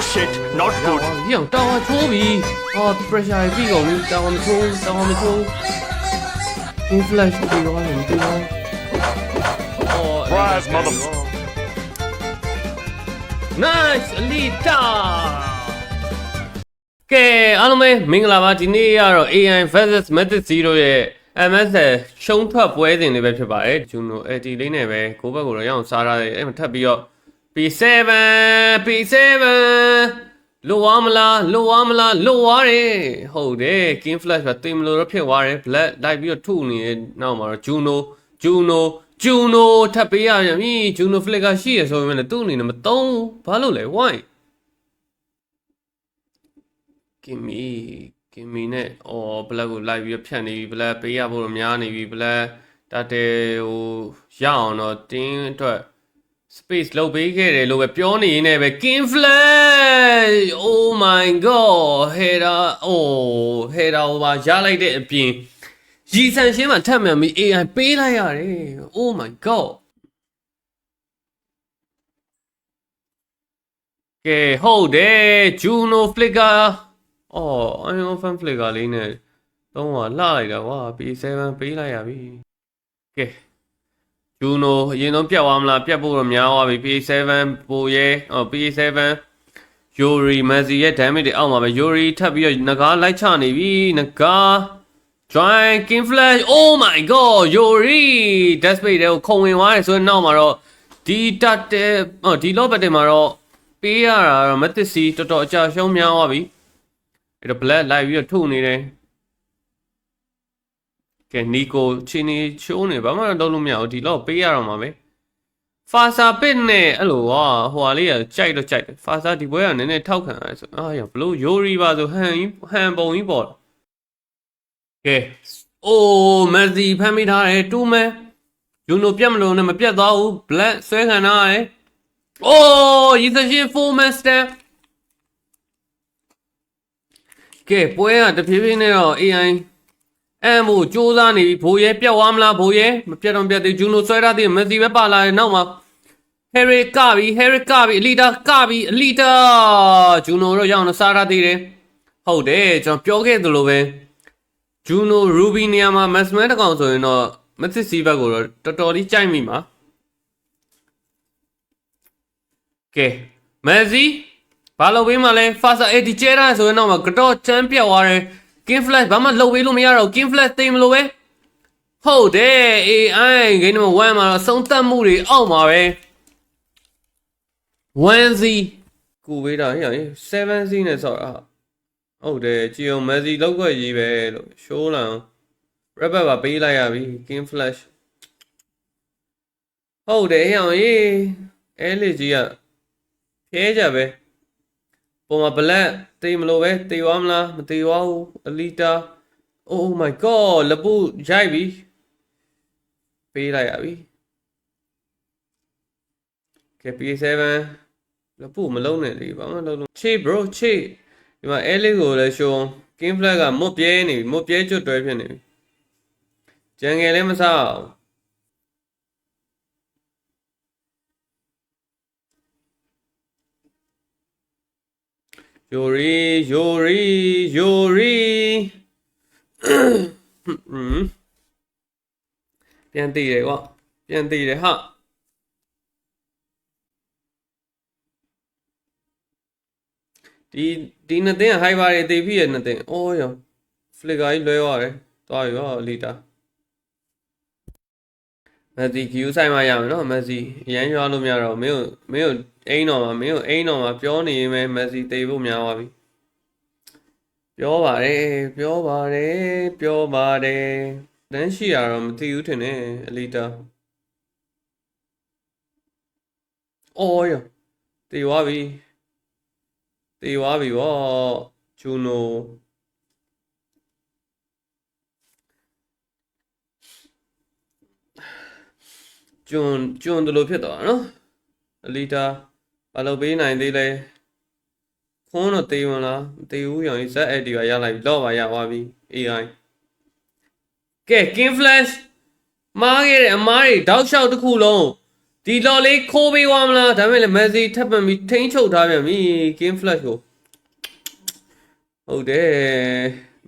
Oh shit, not ဟော good. ဒီအောင်တောင်းချိုးပြီဟော pressure ပြီးကုန်ပြီတောင်းမချိုးတောင်းမချိုး in flash ပြီးတော့လည်းမပြီးတော့အော် Rise, mother- nice elita ကဲအားလုံးပဲမင်္ဂလာပါဒီနေ့ကတော့ AI versus Method 0ရဲ့ MS ရှုံးထွက်ပွဲစဉ်လေးပဲဖြစ်ပါတယ်ဂျူနို AT လေးနဲ့ပဲကိုဘက်ကိုတော့ရအောင်စားထားတယ်အဲ့မှာထပ်ပြီးတော့ P7 P7 လိုဝါမလားလိုဝါမလားလိုဝါတယ်ဟုတ်တယ် King Flash ပဲတင်မလို့တော့ဖြစ်သွားတယ် Black လိုက်ပြီးတော့ထုနေတဲ့နောက်မှာတော့ Juno Juno Juno ထပ်ပေးရပြန်ပြီ Juno Flick ကရှိရဆိုပေမဲ့လည်းသူ့အနေနဲ့မသုံးဘူးဘာလို့လဲ why ကင်မီကင်မီနဲ့အော်ဘလက်ကိုလိုက်ပြီးတော့ဖြတ်နေပြီဘလက်ပေးရဖို့တော့များနေပြီဘလက်တတဲဟိုရအောင်တော့တင်းအတွက် space လောက်ပေးခဲ့တယ်လို့ပဲပြောနေရင်းနဲ့ပဲ King Flash oh my god header oh header ဟိုပါရလိုက်တဲ့အပြင်ရီဆန်ရှင်းမှာထပ်မှန်ပြီး AI ပေးလိုက်ရတယ် oh my god ကဲဟုတ်တယ် Juno Flicker အော် Iron Fan Flicker လေးနဲ့တော့ဟာလှလိုက်တာကွာ P7 ပေးလိုက်ရပြီကဲ Juno အရင်ဆုံးပြတ်သွားမလားပြတ်ဖို့တော့များသွားပြီ P7 ပိုရဲအော် P7 Yuri Messi ရဲ့ damage တွေအောက်မှာပဲ Yuri ထပ်ပြီးတော့ငကားလိုက်ချနေပြီငကား Join King Flash Oh my god Yuri Death Space တွေကိုခုံဝင်သွားတယ်ဆိုရင်နောက်မှာတော့ဒီတက်တဲ့ဟောဒီလော့ဘက်တွေမှာတော့ပေးရတာတော့မသစ်စီတော်တော်အကြရှုံးများသွားပြီအဲ့တော့ Black လိုက်ပြီးတော့ထုတ်နေတယ် ကဲနီကိုချင်းနေချိုးနေဘာမှတော့လုပ်လို့မရဘူးဒီလော့ပေးရတော့မှာပဲဖာစာပစ်နဲ့အဲ့လိုဟာဟိုဟာလေးကကြိုက်တော့ကြိုက်တယ်ဖာစာဒီပွဲကနည်းနည်းထောက်ခံရတယ်ဆိုအာရဘလို့ယိုရီပါဆိုဟန်ကြီးဟန်ပုံကြီးပေါ့ကဲအိုးမက်ဆီဖမ်းမိထားတယ်တူမဲယူနိုပြတ်မလို့နဲ့မပြတ်သွားဘူးဘလက်ဆွဲခံထားရတယ်အိုးရီသရှင်4 man stand ကဲပွဲကတဖြည်းဖြည်းနဲ့တော့ AI အဲမို့စူးစမ်းနေပြီဘိုးရဲပြတ်သွားမလားဘိုးရဲမပြတ်တော့မပြတ်သေးဂျူနိုဆွဲထားသေးမက်ဆီပဲပါလာတယ်နောက်မှာဟယ်ရီကပြီဟယ်ရီကပြီအလီတာကပြီအလီတာဂျူနိုတော့ရောက်နေစားထားသေးတယ်ဟုတ်တယ်ကျွန်တော်ပြောခဲ့သလိုပဲဂျူနိုရူဘီနီယာမှာမက်စမဲတကောင်ဆိုရင်တော့မက်ဆီစီဘက်ကိုတော့တော်တော်လေးကြိုက်မိမှာကဲမက်ဆီဘာလုပ်ပေးမှလဲဖာဆာအေဒီချဲတာဆိုရင်တော့ကတော့ချမ်းပြတ်သွားတယ် King Flash ဘာမှလုပ်ပေးလို့မရတော့ King Flash သိမ်းမလို့ပဲဟုတ်တယ် AI ဂိမ်းနံပါတ်1မှာတော့ဆုံးသက်မှုတွေအောက်မှာပဲ1 Z ကိုပေးတာဟဲ့7 Z နဲ့ဆောက်တာဟုတ်တယ်ကြည်အောင် Messi လောက်ခွက်ရေးပဲလို့ရှိုးလန် Rabbit ပါပေးလိုက်ရပြီ King Flash ဟုတ်တယ်ဟဲ့အောင်ရေးအဲလီကြီးကဖျဲကြပဲ ပုံမှာ black တေးမလို့ပဲတေးသွားမလားမတေးသွားဘူး elita oh my god လပုရိုက်ပြီပေးလိုက်ရပြီကဲ P7 လပုမလုံးနဲ့လေဘာမှလုံးလုံးချေ bro ချေဒီမှာအဲလေးကိုလည်းရှုံ king flag ကမွတ်ပြဲနေပြီမွတ်ပြဲကျွတ်တွဲဖြစ်နေပြီဂျန်ငယ်လည်းမစားအော ယိုရီယိုရီယိုရီဟွန်းပြန်တည်တယ်ကွာပြန်တည်တယ်ဟာဒီဒီနှစ်သိန်းဟိုက်ပါတွေတည်ဖြစ်ရနှစ်သိန်းအော်ရောဖလစ်ကာကြီးလွဲသွားတယ်သွားပြီရောလီတာ မက်ဆီကယူဆိုင်မှရမယ်နော်မက်ဆီအရန်ရွာလို့မရတော့မင်းတို့မင်းတို့အိမ်တော်မှာမင်းတို့အိမ်တော်မှာပြောနေရင်ပဲမက်ဆီတေဖို့များသွားပြီပြောပါတယ်ပြောပါတယ်ပြောပါတယ်တန်းရှိရတော့မသိဘူးထင်တယ်အလီတာအော်ရတေသွားပြီတေသွားပြီဗောဂျူနို ကျွန်းကျွန်းတလို့ဖြစ်သွားတာနော်အလီတာဘာလို့ပေးနိုင်သေးလဲခွန်းတော့တေးမလားမတေးဘူးရောင်ဇက်အက်ဒီပါရလိုက်ပြီလော့ပါရသွားပြီ AI ကဲ King Flash မားခဲ့တဲ့အမားတွေတောက်လျှောက်တစ်ခုလုံးဒီလော်လေးခိုးပေးသွားမလားဒါပေမဲ့လည်းမက်ဆီထပ်ပံပြီးထိန်းချုပ်ထားပြန်ပြီ game flash ကိုဟုတ်တယ်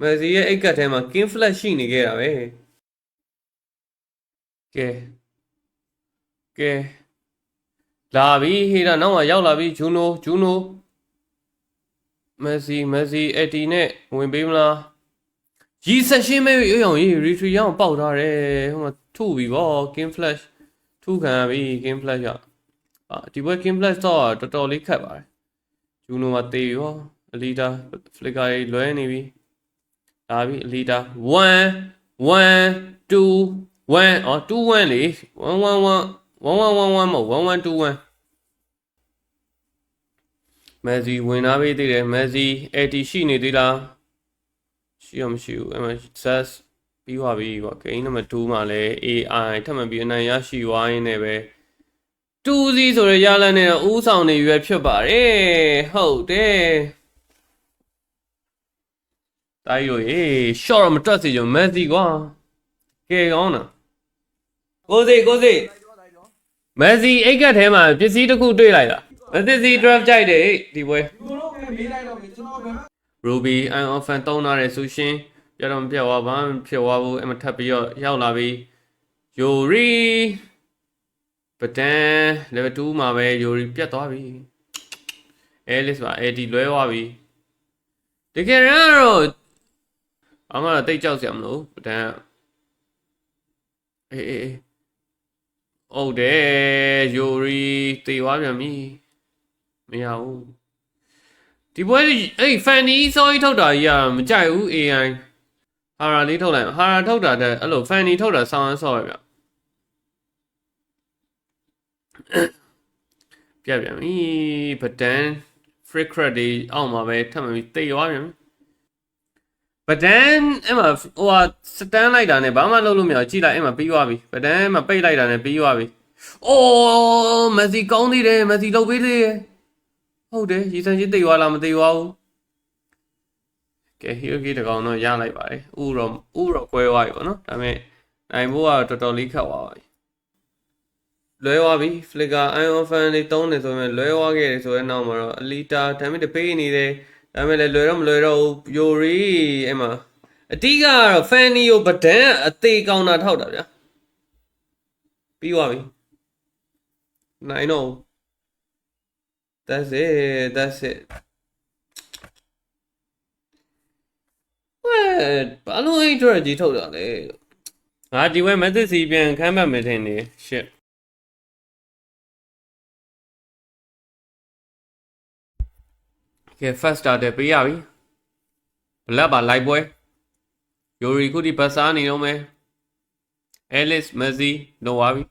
မက်ဆီရဲ့အိတ်ကတ်ထဲမှာ game flash ရှိနေခဲ့တာပဲကဲ ကဲလာပြီဟေးတာနောက်မှရောက်လာပြီဂျူနိုဂျူနိုမက်ဆီမက်ဆီအက်တီနဲ့ဝင်ပေးမလားရီဆက်ရှင်းမဲ့အေးအောင်ကြီး retreat ရအောင်ပေါက်ထားတယ်ဟိုမှာထုပြီဗော game flash ထုခံရပြီ game flash ကအာဒီဘက် game flash တော့တော်တော်လေးခက်ပါတယ်ဂျူနိုမှာတေးရောအလီတာ flicker ကြီးလွဲနေပြီလာပြီအလီတာ1 1 2 1အော်2 1လေ1 1 1 1111မဟုတ်1121မက်ဆီဝင်လာပြီသေးတယ်မက်ဆီ80ရှိနေသေးလားရှိရမရှိဘူးအဲ့မှာ SAS ပြီးသွားပြီပေါ့ဂိမ်းနံပါတ်2မှာလည်း AI ထပ်မံပြီးအနိုင်ရရှိသွားရင်းနဲ့ပဲ2စီဆိုရရလန်းနဲ့ဥဆောင်နေရွယ်ဖြစ်ပါတယ်ဟုတ်တယ်တိုင်းရိုဟေး short မတွက်စီကြမက်ဆီကွာကဲကောင်းတာကိုစီကိုစီ မက်ဆီအိတ်ကတ်ထဲမှာပစ္စည်းတစ်ခုတွေ့လိုက်တာမက်ဆီ draft ကြိုက်တယ်ဟေ့ဒီပွဲဒီလိုတော့မေးလိုက်တော့မယ်ကျွန်တော်ပဲ Ruby I often တုံးထားတယ်ဆိုရှင်ပြတော့မပြတ်သွားဘာမှမဖြစ်သွားဘူးအမထပ်ပြီးတော့ရောက်လာပြီ Yori ပဒန် level 2မှာပဲ Yori ပြတ်သွားပြီ Alice ပါ AD လွဲသွားပြီတကယ်တော့အမှတော့တိတ်ကြောက်စရာမလိုပဒန်အေးအေးအေး ဟုတ်တယ် Yori တေသွားပြန်ပြီမရဘူးဒီပွဲအဲ့ဖန်နီစောကြီးထုတ်တာကြီးကမကြိုက်ဘူး AI ဟာရာလေးထုတ်လိုက်ဟာရာထုတ်တာတဲ့အဲ့လိုဖန်နီထုတ်တာဆောင်းဆော့ရဗျပြပြန်ပြီပဒန် freak crack တွေအောက်မှာပဲထပ်မပြီးတိတ်သွားပြန်ပ ဒန်အဲ့မှာဟိုဟာစတန်လိုက်တာနဲ့ဘာမှလုပ်လို့မရကြည့်လိုက်အဲ့မှာပြီးသွားပြီပဒန်မှာပိတ်လိုက်တာနဲ့ပြီးသွားပြီအိုးမက်ဆီကောင်းသေးတယ်မက်ဆီလုပ်ပေးသေးတယ်ဟုတ်တယ်ရီဆန်ကြီးတိတ်သွားလားမတိတ်သွားဘူးကဲဟီရိုဂီတကောင်တော့ရလိုက်ပါတယ်ဥတော့ဥတော့ကွဲသွားပြီပေါ့နော်ဒါပေမဲ့နိုင်ဖို့ကတော်တော်လေးခက်သွားပါပြီလွဲသွားပြီ flicker ion fan လေးတုံးနေဆိုရင်လွဲသွားခဲ့တယ်ဆိုတဲ့နောက်မှာတော့ alita ဒါပေမဲ့တပေးနေတယ် ဒါပေမဲ့လည်းလွယ်တော့မလွယ်တော့ဘူး yori အဲ့မှာအတိကကတော့ fanny ကိုဗဒန်အသေးကောင်းတာထောက်တာဗျာပြီးသွားပြီနိုင်တော့ That's it. That's it. What? ဘာလို့အဲ့အတွက်ကြီးထုတ်တာလဲငါဒီဝဲ method စီပြန်ခမ်းပတ်မယ်ထင်နေ shit ကဲ first starter ပေးရပြီဘလက်ပါလိုက်ပွဲ Yori ခုဒီပတ်စားနေတော့မယ် Alice Messi လောပါပြီ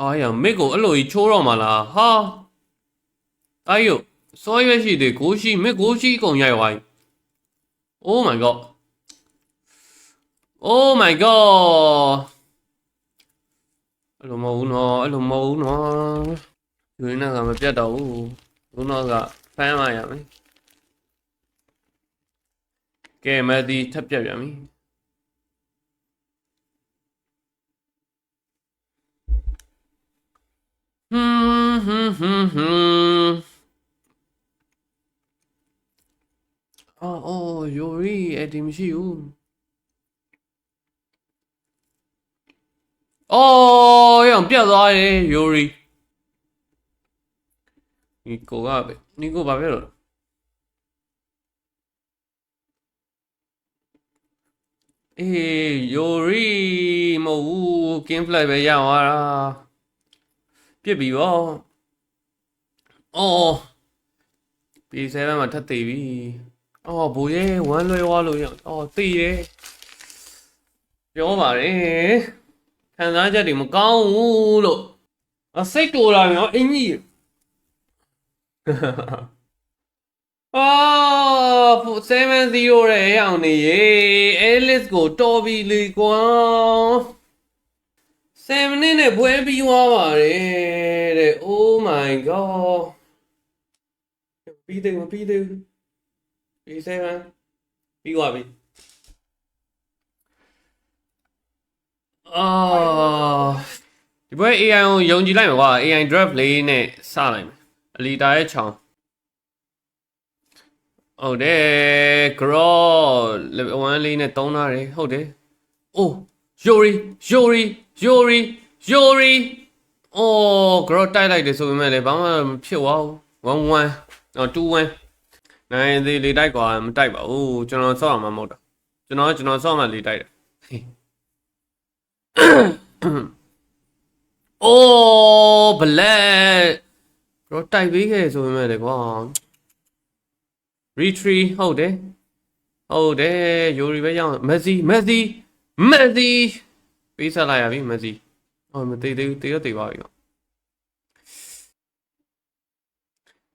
အာရမစ်ကိုအဲ့လိုကြီးချိုးတော့မှာလားဟာအဲ့ယိုစောရွက်ရှိသေးကိုရှိမစ်ကိုရှိအကုန်ရိုက်သွားပြီ Oh my god Oh my god အဲ့လိုမဟုတ်ဘူးနော်အဲ့လိုမဟုတ်ဘူးနော်ယူရင်းကမပြတ်တော့ဘူးဘုနောကဖမ်းမရမယ်ကဲမဒီထပ်ပြတ်ပြန်ပြီဟွန်းဟွန်းဟွန်းဟွန်းအော်အော်ယိုရီအဲ့ဒီမရှိဘူး အော်ရောင်ပြတ်သွားတယ်ယိုရီဒီကိုကပဲဒီကိုဘာဖြစ်လို့အေးယိုရီမဟုတ်ဘူးကင်းဖလိုက်ပဲရသွားတာပြစ်ပြီဗောအော် P7 မှာထပ်သေးပြီအော်ဘူရဲဝမ်းလွဲသွားလို့ရအော်သေတယ်ပြောပါတယ် ခံစားချက်တွေမကောင်းဘူးလို့အစိတ်တူလာရောအင်းကြီးအာ70ရဲ့အအောင်နေရေ Alice ကိုတော်ပြီလေကွာ7မိနစ်နဲ့ပွဲပြီးသွားပါတယ်တဲ့ Oh my god ပြီးတယ်မပြီးတယ်ပြီး7ပြီးသွားပြီ အာဒီဘက် AI ကိုယုံကြည်လိုက်မှာကွာ AI draft လေးနဲ့စလိုက်မယ်အလီတာရဲ့ချောင်းဟုတ်တယ် grow level 1လေးနဲ့တုံးထားတယ်ဟုတ်တယ်အိုး Yori Yori Yori Yori အော် grow တိုက်လိုက်တယ်ဆိုပေမဲ့လည်းဘာမှမဖြစ်သွားဘူး1 1အော်2 1နိုင်သေးလေတိုက်ကွာမတိုက်ပါဘူးကျွန်တော်ဆော့ရမှာမဟုတ်တာကျွန်တော်ကျွန်တော်ဆော့မှလေတိုက်တယ် အိုးဘလက်တော့တိုက်ပေးခဲ့ဆိုပေမဲ့လေကွာ retreat ဟုတ်တယ်ဟုတ်တယ်ယိုရီပဲရအောင်မက်ဆီမက်ဆီမက်ဆီပေးဆက်လိုက်ရပြီမက်ဆီအော်မသေးသေးဘူးတေးတော့တေးပါပြီကွာ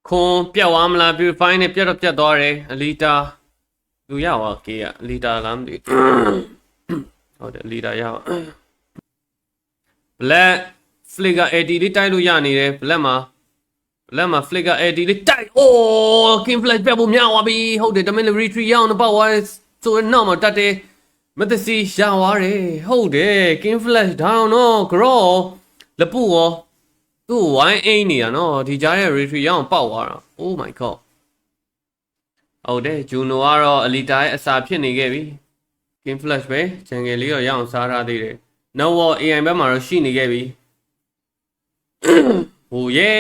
ခွန်ပြတ်သွားမလား purify နဲ့ပြတ်တော့ပြတ်သွားတယ်အလီတာလူရပါကေးอ่ะအလီတာလားမသိဘူးဟုတ်တယ်အလီတာရပါ black flicker 80လေးတိုက်လို့ရနေတယ် black မှာ black မှာ flicker 80လေးတိုက်အိုး king flash ပြတ်ဖို့များသွားပြီဟုတ်တယ်တမင် retreat ရအောင်တော့ပေါ့ဝါဆိုတော့နောက်မှာတတ်တယ်မသစီရသွားတယ်ဟုတ်တယ် king flash down တော့ grow လပူရောသူ့ဝိုင်းအိမ်နေရနော်ဒီကြားရဲ့ retreat ရအောင်ပေါက်သွားတာ oh my god ဟုတ်တယ်ဂျူနိုကတော့အလီတာရဲ့အစာဖြစ်နေခဲ့ပြီ king flash ပဲဂျန်ငယ်လေးတော့ရအောင်စားထားသေးတယ် no wall AI ဘက်မှာတော့ရှိနေခဲ့ပြီဟိုရဲ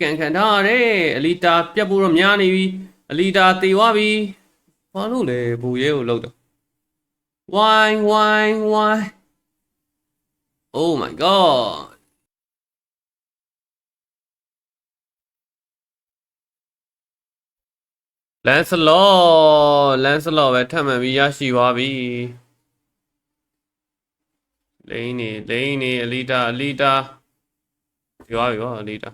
ကန်ကန်ထားရတယ်အလီတာပြတ်ဖို့တော့များနေပြီအလီတာတေသွားပြီဘာလို့လဲဘူရဲကိုလောက်တော့ why why why oh my god လန်စလောလန်စလောပဲထပ်မှန်ပြီးရရှိသွားပြီ လိန်နေလိန်နေအလီတာအလီတာပြောပါရောအလီတာ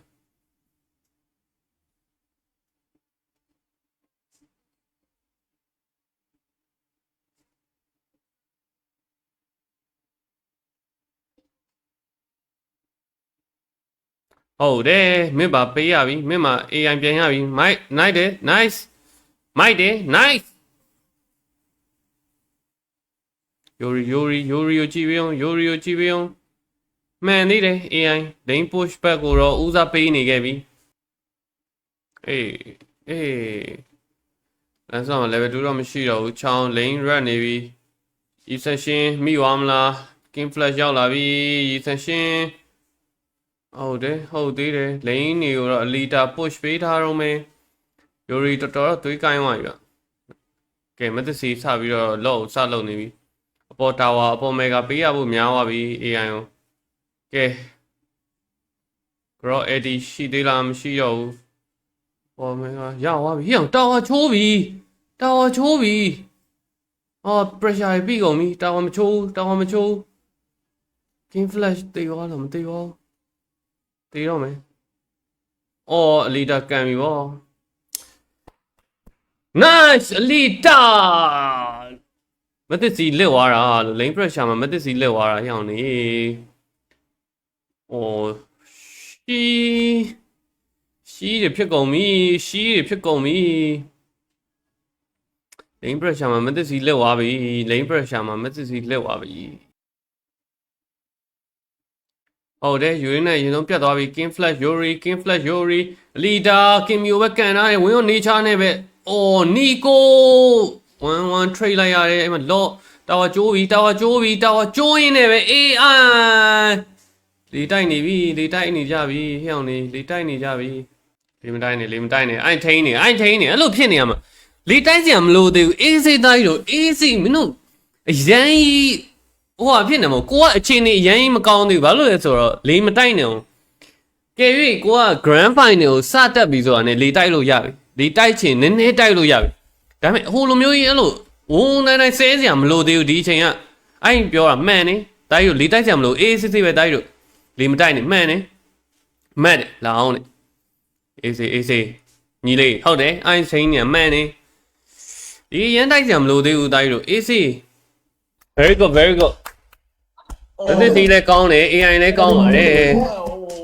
ဟုတ်တယ်မင်းပါပေးရပြီမင်းမ AI ပြန်ရပြီမိုက်နိုင်တယ် nice မိုက်တယ် nice ယိုရီယိုရီယိုရီကိုကြည့်ပေးအောင်ယိုရီကိုကြည့်ပေးအောင်မှန်သေးတယ် AI lane push back ကိုတော့ဦးစားပေးနေခဲ့ပြီအေးအေးလမ်းဆောင် level 2တော့မရှိတော့ဘူးချောင်း lane red နေပြီ extension မိသွားမလား king flash ရောက်လာပြီ extension ဟုတ်တယ်ဟုတ်သေးတယ် lane နေကိုတော့ elita push ပေးထားတော့မယ်ယိုရီတော်တော်သွေးကိုင်းသွားပြီကဲမသစီစပြီးတော့လော့စလုပ်နေပြီ အပေါ်တာဝါအပေါ်မေဂါပေးရဖို့များသွားပြီ AI ကိုကဲ grow edit ရှိသေးလားမရှိတော့ဘူးပေါ်မေဂါရသွားပြီဟိအောင်တာဝါချိုးပြီတာဝါချိုးပြီအော် pressure ပြီးကုန်ပြီတာဝါမချိုးတာဝါမချိုး game flash တေးရောလားမတေးရောတေးတော့မယ်အော်အလီတာကန်ပြီဗော nice အလီတာ မသစ်စီလစ်သွားတာလို့ lane pressure မှာမသစ်စီလစ်သွားတာဟျောင်းနေ။အော်ရှီရှီတွေဖြစ်ကုန်ပြီရှီတွေဖြစ်ကုန်ပြီ။ lane pressure မှာမသစ်စီလစ်သွားပြီ lane pressure မှာမသစ်စီလစ်သွားပြီ။ဟုတ်တယ်ယူရင်းနဲ့ရင်ဆုံးပြတ်သွားပြီ king flash yuri king flash yuri leader kim yo ပဲကန်ထားတယ်ဝင်းရော nature နဲ့ပဲအော် nico 1 1 trade လိုက်ရတယ်အဲ့မှာ lot တာဝါကျိုးပြီတာဝါကျိုးပြီတာဝါကျိုးရင်းနဲ့ပဲ AI လေတိုက်နေပြီလေတိုက်နေကြပြီဟဲ့အောင်နေလေတိုက်နေကြပြီလေမတိုက်နေလေမတိုက်နေအိုင်ထိန်နေအိုင်ထိန်နေအဲ့လိုဖြစ်နေရမှာလေတိုက်စရာမလိုသေးဘူးအေးစိတ်သားကြီးတော့အေးစိမင်းတို့အရန်ကြီးဟိုဟာဖြစ်နေမို့ကိုကအချင်းနေအရန်ကြီးမကောင်းသေးဘူးဘာလို့လဲဆိုတော့လေမတိုက်နေအောင်ကဲ၍ကိုက grand final ကိုစတက်ပြီဆိုတာနဲ့လေတိုက်လို့ရပြီလေတိုက်ချင်နည်းနည်းတိုက်လို့ရပြီ ဒါပေမဲ့ဟိုလိုမျိုးကြီးအဲ့လိုဝုန်းနိုင်နိုင်ဆဲစရာမလိုသေးဘူးဒီအချိန်ကအဲ့ပြောတာမှန်နေတိုက်လို့လေတိုက်စရာမလိုအေးစစ်စစ်ပဲတိုက်လို့လေမတိုက်နဲ့မှန်နေမှန်တယ်လာအောင်နေအေးစေးအေးစေးညီလေးဟုတ်တယ်အဲ့ချိန်နေမှန်နေဒီရန်တိုက်စရာမလိုသေးဘူးတိုက်လို့အေးစေး very good very good တတိတီလည်းကောင်းတယ် AI လည်းကောင်းပါတယ်